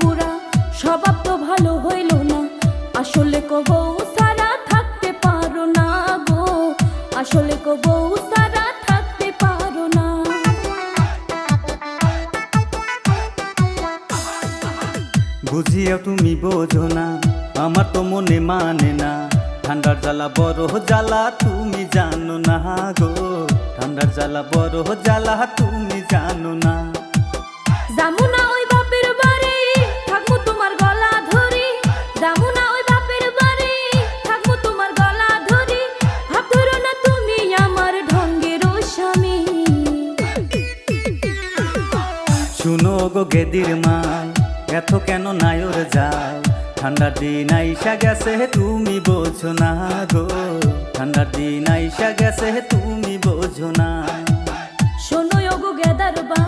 বুড়া, স্বভাব তো ভালো হইল না। আসলে সারা থাকতে পারো না গো, আসলে সারা থাকতে পারো না। বুঝিও তুমি বোঝো না, আমার তো মনে মানে না। ঠান্ডার জ্বালা, বড় জ্বালা তুমি জানো না গো। ঠান্ডার জ্বালা, বড় জ্বালা তুমি জানো না। শুনো গো গেদির মাল এত কেন নায়র যাও ঠান্ডার দিন আইসা গেছে, তুমি বোঝো না গো। ঠান্ডার দিন আইসা গেছে, তুমি বোঝো না। শোনো গো গেদার বা